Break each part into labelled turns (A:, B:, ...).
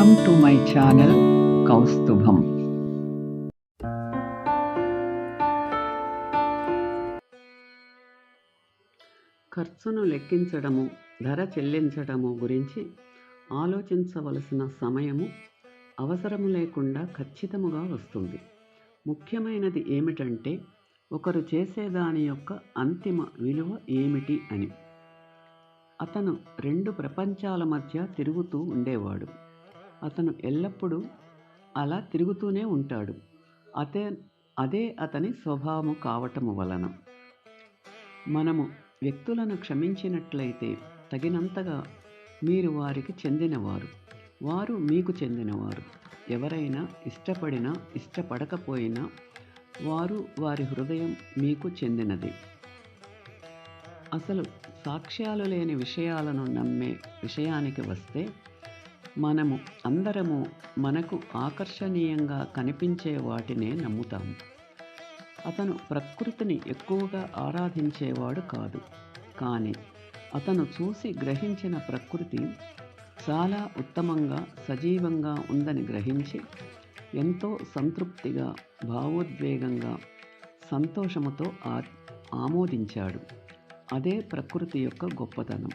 A: Welcome to my channel కౌస్తుభం ఖర్చును లెక్కించడము ధర చెల్లించడము గురించి ఆలోచించవలసిన సమయము అవసరము లేకుండా ఖచ్చితముగా వస్తుంది. ముఖ్యమైనది ఏమిటంటే ఒకరు చేసేదాని యొక్క అంతిమ విలువ ఏమిటి అని. అతను రెండు ప్రపంచాల మధ్య తిరుగుతూ ఉండేవాడు. అతను ఎల్లప్పుడూ అలా తిరుగుతూనే ఉంటాడు. అతే అదే అతని స్వభావము కావటము వలన. మనము వ్యక్తులను క్షమించినట్లయితే తగినంతగా మీరు వారికి చెందినవారు. వారు మీకు చెందినవారు. ఎవరైనా ఇష్టపడినా ఇష్టపడకపోయినా వారు వారి హృదయం మీకు చెందినది. అసలు సాక్ష్యాలు లేని విషయాలను నమ్మే విషయానికి వస్తే మనము అందరము మనకు ఆకర్షణీయంగా కనిపించే వాటినే నమ్ముతాము. అతను ప్రకృతిని ఎక్కువగా ఆరాధించేవాడు కాదు. కానీ అతను చూసి గ్రహించిన ప్రకృతి చాలా ఉత్తమంగా సజీవంగా ఉందని గ్రహించి ఎంతో సంతృప్తిగా భావోద్వేగంగా సంతోషముతో ఆ ఆమోదించాడు. అదే ప్రకృతి యొక్క గొప్పతనం.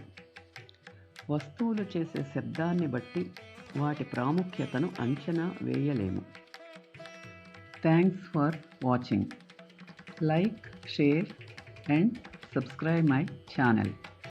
A: వస్తువులు చేసే శబ్దాన్ని బట్టి వాటి ప్రాముఖ్యతను అంచనా వేయలేము. Thanks for watching like share and subscribe my channel